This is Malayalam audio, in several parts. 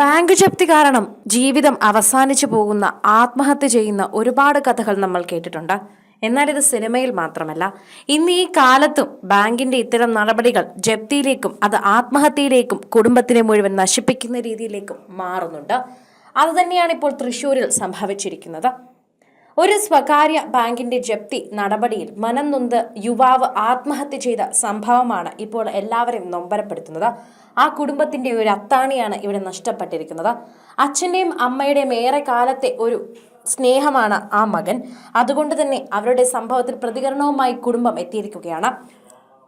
ബാങ്ക് ജപ്തി കാരണം ജീവിതം അവസാനിച്ചു പോകുന്ന ആത്മഹത്യ ചെയ്യുന്ന ഒരുപാട് കഥകൾ നമ്മൾ കേട്ടിട്ടുണ്ട്. എന്നാൽ ഇത് സിനിമയിൽ മാത്രമല്ല. ഇന്ന് ഈ കാലത്തും ബാങ്കിന്റെ ഇത്തരം നടപടികൾ ജപ്തിയിലേക്കും അത് ആത്മഹത്യയിലേക്കും കുടുംബത്തിനെ മുഴുവൻ നശിപ്പിക്കുന്ന രീതിയിലേക്കും മാറുന്നുണ്ട്. അതുതന്നെയാണ് ഇപ്പോൾ തൃശൂരിൽ സംഭവിച്ചിരിക്കുന്നത്. ഒരു സ്വകാര്യ ബാങ്കിന്റെ ജപ്തി നടപടിയിൽ മനം നൊന്ത് യുവാവ് ആത്മഹത്യ ചെയ്ത സംഭവമാണ് ഇപ്പോൾ എല്ലാവരെയും നൊമ്പരപ്പെടുത്തുന്നത്. ആ കുടുംബത്തിന്റെ ഒരു അത്താണിയാണ് ഇവിടെ നഷ്ടപ്പെട്ടിരിക്കുന്നത്. അച്ഛന്റെയും അമ്മയുടെയും ഏറെ കാലത്തെ ഒരു സ്നേഹമാണ് ആ മകൻ. അതുകൊണ്ട് തന്നെ അവരുടെ സംഭവത്തിൽ പ്രതികരണവുമായി കുടുംബം എത്തിയിരിക്കുകയാണ്.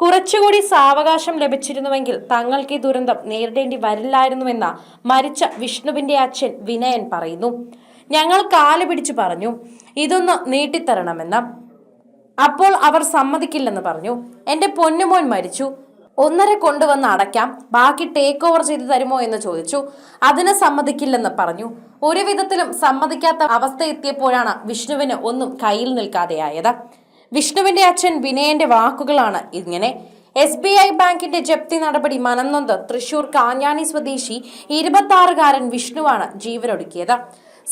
കുറച്ചുകൂടി സാവകാശം ലഭിച്ചിരുന്നുവെങ്കിൽ തങ്ങൾക്ക് ഈ ദുരന്തം നേരിടേണ്ടി വരില്ലായിരുന്നുവെന്ന മരിച്ച വിഷ്ണുവിന്റെ അച്ഛൻ വിനയൻ പറയുന്നു. ഞങ്ങൾ കാൽ പിടിച്ചു പറഞ്ഞു ഇതൊന്ന് നീട്ടിത്തരണമെന്ന്. അപ്പോൾ അവർ സമ്മതിക്കില്ലെന്ന് പറഞ്ഞു. എന്റെ പൊന്നുമോൻ മരിച്ചു. ഒന്നര കൊണ്ടുവന്ന് അടയ്ക്കാം. ബാക്കി ടേക്ക് ഓവർ ചെയ്ത് തരുമോ എന്ന് ചോദിച്ചു. അതിന് സമ്മതിക്കില്ലെന്ന് പറഞ്ഞു. ഒരു വിധത്തിലും സമ്മതിക്കാത്ത അവസ്ഥ എത്തിയപ്പോഴാണ് വിഷ്ണുവിന് ഒന്നും കയ്യിൽ നിൽക്കാതെയായത്. വിഷ്ണുവിന്റെ അച്ഛൻ വിനയന്റെ വാക്കുകളാണ് ഇങ്ങനെ. എസ് ബി ഐ ബാങ്കിന്റെ ജപ്തി നടപടി മനംനൊന്ത് തൃശൂർ കാഞ്ഞാണി സ്വദേശി ഇരുപത്തി ആറുകാരൻ വിഷ്ണുവാണ് ജീവനൊടുക്കിയത്.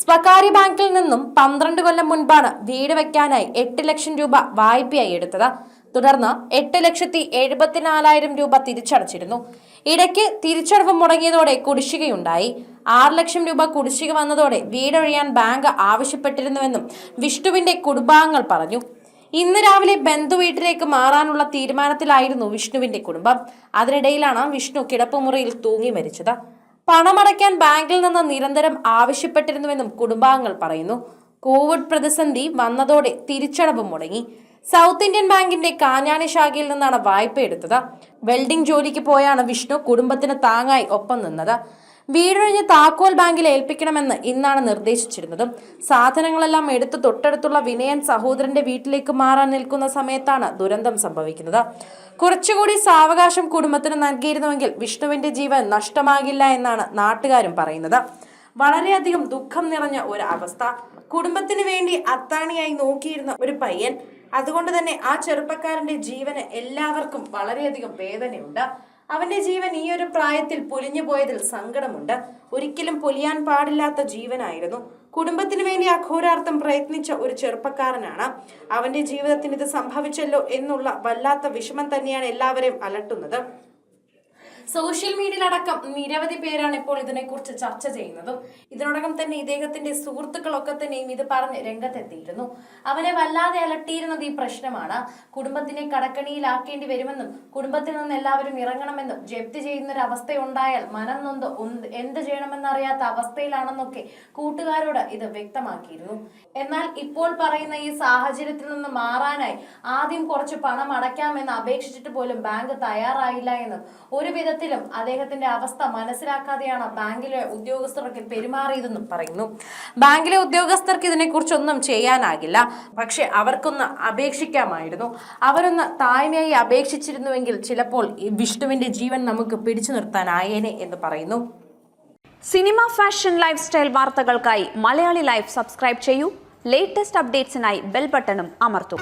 സ്വകാര്യ ബാങ്കിൽ നിന്നും പന്ത്രണ്ട് കൊല്ലം മുൻപാണ് വീട് വെക്കാനായി എട്ട് ലക്ഷം രൂപ വായ്പയായി എടുത്തത്. തുടർന്ന് എട്ട് ലക്ഷത്തി എഴുപത്തിനാലായിരം രൂപ തിരിച്ചടച്ചിരുന്നു. ഇടയ്ക്ക് തിരിച്ചടവ് മുടങ്ങിയതോടെ കുടിശ്ശികയുണ്ടായി. ആറ് ലക്ഷം രൂപ കുടിശ്ശിക വന്നതോടെ വീടൊഴിയാൻ ബാങ്ക് ആവശ്യപ്പെട്ടിരുന്നുവെന്നും വിഷ്ണുവിന്റെ കുടുംബാംഗങ്ങൾ പറഞ്ഞു. ഇന്ന് രാവിലെ ബന്ധു വീട്ടിലേക്ക് മാറാനുള്ള തീരുമാനത്തിലായിരുന്നു വിഷ്ണുവിന്റെ കുടുംബം. അതിനിടയിലാണ് വിഷ്ണു കിടപ്പുമുറിയിൽ തൂങ്ങി മരിച്ചത്. പണമടയ്ക്കാൻ ബാങ്കിൽ നിന്ന് നിരന്തരം ആവശ്യപ്പെട്ടിരുന്നുവെന്നും കുടുംബാംഗങ്ങൾ പറയുന്നു. കോവിഡ് പ്രതിസന്ധി വന്നതോടെ തിരിച്ചടവ് മുടങ്ങി. സൗത്ത് ഇന്ത്യൻ ബാങ്കിന്റെ കാഞ്ഞാണി ശാഖയിൽ നിന്നാണ് വായ്പ എടുത്തത് വെൽഡിംഗ് ജോലിക്ക് പോയാണ് വിഷ്ണു കുടുംബത്തിന് താങ്ങായി ഒപ്പം നിന്നത്. വീടൊഴിഞ്ഞ് താക്കോൽ ബാങ്കിൽ ഏൽപ്പിക്കണമെന്ന് ഇന്നാണ് നിർദ്ദേശിച്ചിരുന്നത്. സാധനങ്ങളെല്ലാം എടുത്ത് തൊട്ടടുത്തുള്ള വിനയൻ സഹോദരന്റെ വീട്ടിലേക്ക് മാറാൻ നിൽക്കുന്ന സമയത്താണ് ദുരന്തം സംഭവിക്കുന്നത്. കുറച്ചുകൂടി സാവകാശം കുടുംബത്തിന് നൽകിയിരുന്നുവെങ്കിൽ വിഷ്ണുവിന്റെ ജീവൻ നഷ്ടമാകില്ല എന്നാണ് നാട്ടുകാരും പറയുന്നത്. വളരെയധികം ദുഃഖം നിറഞ്ഞ ഒരു അവസ്ഥ. കുടുംബത്തിന് വേണ്ടി അത്താണിയായി നോക്കിയിരുന്ന ഒരു പയ്യൻ. അതുകൊണ്ട് തന്നെ ആ ചെറുപ്പക്കാരന്റെ ജീവന് എല്ലാവർക്കും വളരെയധികം വേദനയുണ്ട്. അവന്റെ ജീവൻ ഈ ഒരു പ്രായത്തിൽ പൊലിഞ്ഞു പോയതിൽ സങ്കടമുണ്ട്. ഒരിക്കലും പൊലിയാൻ പാടില്ലാത്ത ജീവനായിരുന്നു. കുടുംബത്തിന് വേണ്ടി അഘോരാർത്ഥം പ്രയത്നിച്ച ഒരു ചെറുപ്പക്കാരനാണ്. അവന്റെ ജീവിതത്തിന് ഇത് സംഭവിച്ചല്ലോ എന്നുള്ള വല്ലാത്ത വിഷമം തന്നെയാണ് എല്ലാവരെയും അലട്ടുന്നത്. സോഷ്യൽ മീഡിയയിലടക്കം നിരവധി പേരാണ് ഇപ്പോൾ ഇതിനെക്കുറിച്ച് ചർച്ച ചെയ്യുന്നതും. ഇതിനോടകം തന്നെ ഇദ്ദേഹത്തിന്റെ സുഹൃത്തുക്കളൊക്കെ തന്നെയും ഇത് പറഞ്ഞ് രംഗത്തെത്തിയിരുന്നു. അവനെ വല്ലാതെ അലട്ടിയിരുന്നത് ഈ പ്രശ്നമാണ്. കുടുംബത്തിനെ കടക്കണിയിലാക്കേണ്ടി വരുമെന്നും കുടുംബത്തിൽ നിന്ന് എല്ലാവരും ഇറങ്ങണമെന്നും ജപ്തി ചെയ്യുന്ന ഒരു അവസ്ഥയുണ്ടായാൽ മനം നൊന്ത് എന്ത് ചെയ്യണമെന്നറിയാത്ത അവസ്ഥയിലാണെന്നൊക്കെ കൂട്ടുകാരോട് ഇത് വ്യക്തമാക്കിയിരുന്നു. എന്നാൽ ഇപ്പോൾ പറയുന്ന ഈ സാഹചര്യത്തിൽ നിന്ന് മാറാനായി ആദ്യം കുറച്ച് പണം അടയ്ക്കാമെന്ന് അപേക്ഷിച്ചിട്ട് പോലും ബാങ്ക് തയ്യാറായില്ല എന്നും ഒരു വിധത്തിലും അദ്ദേഹത്തിന്റെ അവസ്ഥ മനസ്സിലാക്കാതെയാണ് ബാങ്കിലെ ഉദ്യോഗസ്ഥർക്ക് പെരുമാറിയതെന്നും പറയുന്നു. ബാങ്കിലെ ഉദ്യോഗസ്ഥർക്ക് ഇതിനെക്കുറിച്ചൊന്നും ചെയ്യാനാകില്ല. പക്ഷെ അവർക്കൊന്ന് അപേക്ഷിക്കാമായിരുന്നു. അവരൊന്ന് താഴ്മയായി അപേക്ഷിച്ചിരുന്നുവെങ്കിൽ ചിലപ്പോൾ വിഷ്ണുവിന്റെ ജീവൻ നമുക്ക് പിടിച്ചു നിർത്താനായേനെ എന്ന് പറയുന്നു. സിനിമ ഫാഷൻ ലൈഫ് സ്റ്റൈൽ വാർത്തകൾക്കായി മലയാളി ലൈഫ് സബ്സ്ക്രൈബ് ചെയ്യൂ. ലേറ്റസ്റ്റ് അപ്ഡേറ്റ്സിനായി ബെൽ ബട്ടണും അമർത്തും.